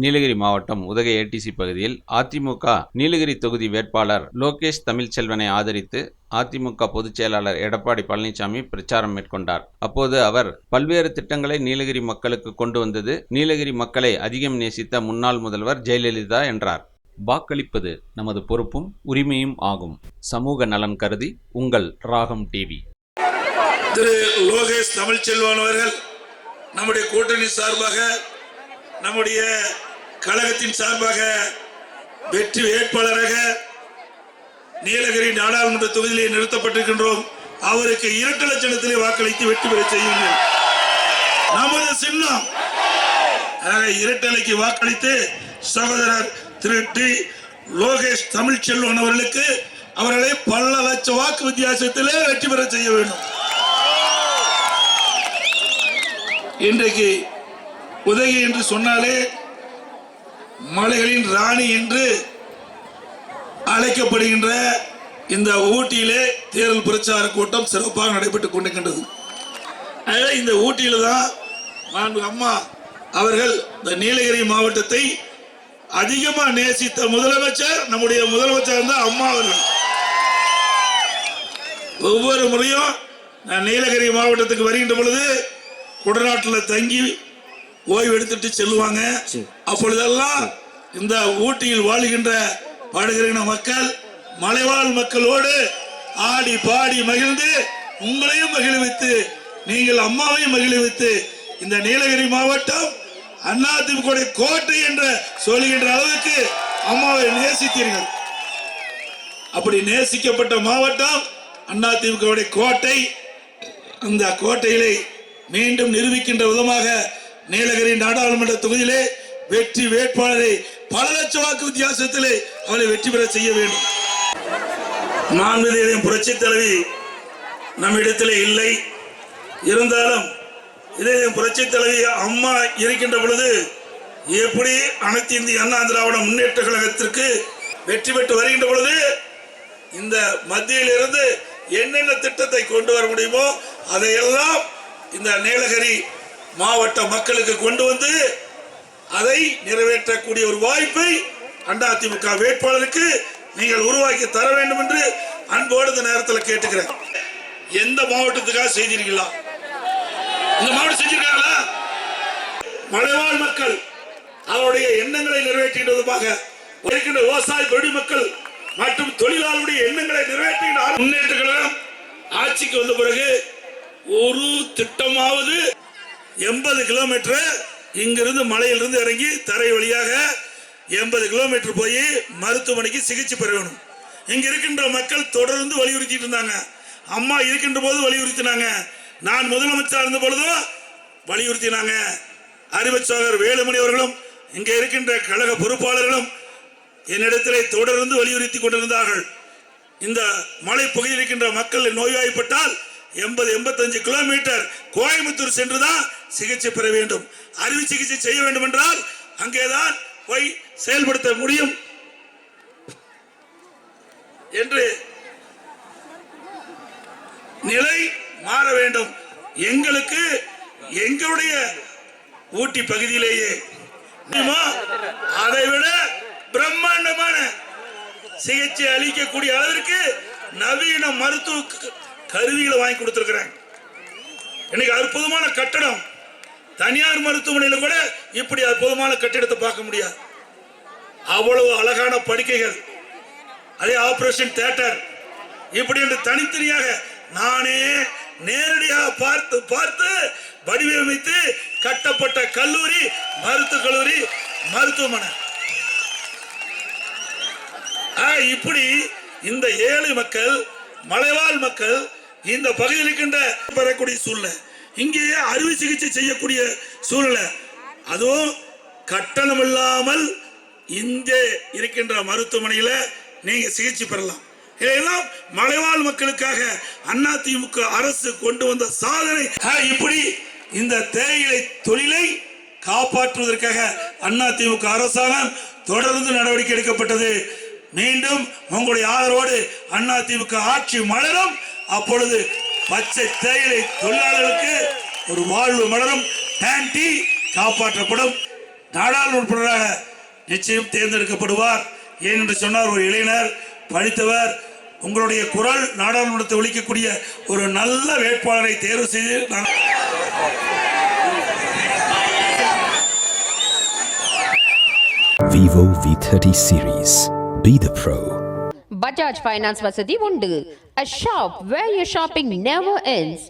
நீலகிரி மாவட்டம் உதகை ஏடிசி பகுதியில் அதிமுக நீலகிரி தொகுதி வேட்பாளர் லோகேஷ் தமிழ்ச்செல்வனை ஆதரித்து அதிமுக பொதுச் செயலாளர் எடப்பாடி பழனிசாமி பிரச்சாரம் மேற்கொண்டார். அப்போது அவர் பல்வேறு திட்டங்களை நீலகிரி மக்களுக்கு கொண்டு வந்தது நீலகிரி மக்களை அதிகம் நேசித்த முன்னாள் முதல்வர் ஜெயலலிதா என்றார். வாக்களிப்பது நமது பொறுப்பும் உரிமையும் ஆகும். சமூக நலன் கருதி உங்கள் ராகம் டிவி திரு லோகேஷ் தமிழ்ச்செல்வன் அவர்கள் நம்முடைய கூட்டணி சார்பாக நம்முடைய கழகத்தின் சார்பாக வெற்றி வேட்பாளராக நீலகிரி நாடாளுமன்ற தொகுதியிலே நிறுத்தப்பட்டிருக்கின்றோம். அவருக்கு இரண்டு லட்சத்திலே வாக்களித்து வெற்றி பெற செய்யுங்கள் நமது சின்னம். ஆக இரட்டலைக்கு வாக்களித்து சகோதரர் திரு டி. லோகேஷ் தமிழ்ச்செல்வன் அவர்களுக்கு அவர்களை பல லட்சம் வாக்கு வித்தியாசத்திலே வெற்றி பெற செய்ய வேண்டும். இன்றைக்கு உதவி என்று சொன்னாலே மலைகளின் ராணி என்று அழைக்கப்படுகின்ற இந்த ஊட்டியிலே தேர்தல் பிரச்சார கூட்டம் சிறப்பாக நடைபெற்றுக் கொண்டிருக்கின்றது. ஆக இந்த ஊட்டியில தான் மாண்பு அம்மா அவர்கள் இந்த நீலகிரி மாவட்டத்தை அதிகமா நேசித்த முதலமைச்சர் நம்முடைய முதலமைச்சர் தான் அம்மா அவர்கள். ஒவ்வொரு முறையும் நான் நீலகிரி மாவட்டத்துக்கு வருகின்ற பொழுது குடநாட்டில் தங்கி ஓய்வு எடுத்துட்டு செல்லுவாங்க. அப்பொழுதெல்லாம் இந்த ஊட்டியில் வாழுகின்ற பாடுகிற மக்கள் மலைவாழ் மக்களோடு ஆடி பாடி மகிழ்ந்து உங்களையும் மகிழ்வித்து நீங்கள் அம்மாவையும் மகிழ்வித்து இந்த நீலகிரி மாவட்டம் அதிமுக கோட்டை என்று சொல்லுகின்ற அளவுக்கு அம்மாவை நேசித்தீர்கள். அப்படி நேசிக்கப்பட்ட மாவட்டம் அதிமுக கோட்டை. அந்த கோட்டையிலே மீண்டும் நிரூபிக்கின்ற விதமாக நீலகிரி நாடாளுமன்ற தொகுதியிலே வெற்றி வேட்பாளரை பல லட்சம் வாக்கு வித்தியாசத்திலே அவரை வெற்றி பெற செய்ய வேண்டும். நான்கு புரட்சி தலைவி நம்மிடத்திலே இல்லை. இருந்தாலும் இதே புரட்சி தலைவி அம்மா இருக்கின்ற பொழுது எப்படி அனைத்து இந்திய அண்ணா திராவிட முன்னேற்ற கழகத்திற்கு வெற்றி பெற்று வருகின்ற பொழுது இந்த மத்தியிலிருந்து என்னென்ன திட்டத்தை கொண்டு வர முடியுமோ அதையெல்லாம் இந்த நீலகிரி மாவட்ட மக்களுக்கு கொண்டு வந்து அதை நிறைவேற்றக்கூடிய ஒரு வாய்ப்பை அதிமுக வேட்பாளருக்கு நீங்கள் உருவாக்கி தர வேண்டும் என்று அன்போடு இந்த நேரத்தில் கேட்டுக்கிறேன். எந்த மாவட்டத்துக்காக செய்திருக்கீங்களா இந்த மாவட்டம் செஞ்சிருக்காங்களா? மலைவாழ் மக்கள் அவருடைய எண்ணங்களை நிறைவேற்றுகின்றதுமாக இருக்கின்ற விவசாய தொழில் மக்கள் மற்றும் தொழிலாளருடைய எண்ணங்களை நிறைவேற்றுகின்ற முன்னேற்றங்களும் ஆட்சிக்கு வந்த பிறகு ஒரு திட்டமாவது எண்பது கிலோமீட்டர் இங்கிருந்து மலையிலிருந்து இறங்கி தரை வழியாக எண்பது கிலோமீட்டர் போய் மருத்துவமனைக்கு சிகிச்சை பெறணும். இங்க இருக்கின்ற மக்கள் தொடர்ந்து வலியுறுத்திட்டு இருந்தாங்க. அம்மா இருக்கின்ற போது வலியுறுத்தினாங்க. நான் முதலமைச்சர் இருந்த பொழுதும் வலியுறுத்தினாங்க. அறிவச்சோகர் வேலுமணி அவர்களும் இங்க இருக்கின்ற கழக பொறுப்பாளர்களும் என்னிடத்திலே தொடர்ந்து வலியுறுத்தி கொண்டிருந்தார்கள். இந்த மலை பகுதியில் இருக்கின்ற மக்கள் நோய்வாய்ப்பட்டால் எண்பது எண்பத்தஞ்சு கிலோமீட்டர் கோயம்புத்தூர் சென்றுதான் சிகிச்சை பெற வேண்டும். அறுவை சிகிச்சை செய்ய வேண்டும் என்றால் அங்கேதான் போய் செயல்படுத்த முடியும். என்று நிலை மாற வேண்டும். எங்களுக்கு எங்களுடைய ஊட்டி பகுதியிலேயே அதை விட பிரம்மாண்டமான சிகிச்சை அளிக்கக்கூடிய அளவிற்கு நவீன மருத்துவ கருவிகளை வாங்கி கொடுத்திருக்கிறாங்க இன்னைக்கு அற்புதமான கட்டடம். தனியார் மருத்துவமனையில கூட இப்படி அற்புதமான கட்டிடத்தை பார்க்க முடியாது. அவ்வளவு அழகான படுக்கைகள். அதே ஆபரேஷன் தேட்டர் இப்படி என்று தனித்தனியாக நானே நேரடியாக பார்த்து பார்த்து வடிவமைத்து கட்டப்பட்ட கல்லூரி மருத்துவ கல்லூரி மருத்துவமனை. ஆ, இப்படி இந்த ஏழை மக்கள் மலைவாழ் மக்கள் இந்த பகுதியில் இருக்கின்ற பெறக்கூடிய சூழ்நிலை. இங்கேயே அறுவை சிகிச்சை செய்யக்கூடிய சூழ்நிலை. அதுவும் கட்டணம் இல்லாமல் இங்கே இருக்கின்ற மருத்துவமனையில் நீங்க சிகிச்சை பெறலாம். இதையெல்லாம் மலைவாழ் மக்களுக்காக அதிமுக அரசு கொண்டு வந்த சாதனை. ஆ, இப்படி இந்த தேயிலை தொழிலை காப்பாற்றுவதற்காக அதிமுக அரசாங்கம் தொடர்ந்து நடவடிக்கை எடுக்கப்பட்டது. மீண்டும் உங்களுடைய ஆதரவோடு அதிமுக ஆட்சி மலரும். அப்பொழுது பச்சை தேயிலை தொழிலாளர்களுக்கு ஒரு வாழ்வு மலரும் பேண்டி காப்பாற்றப்படும் நாடாளுமன்ற உறுப்பினராக நிச்சயம் தேர்ந்தெடுக்கப்படுவார் ஏனென்று சொன்னார் ஒரு இளைஞர் படித்தவர் உங்களுடைய குரல் நாடாளுமன்றத்தை ஒழிக்கக்கூடிய ஒரு நல்ல வேட்பாளரை தேர்வு செய்து Vivo V30 series. Be the pro. Bajaj finance வசதி உண்டு a shop where your shopping never ends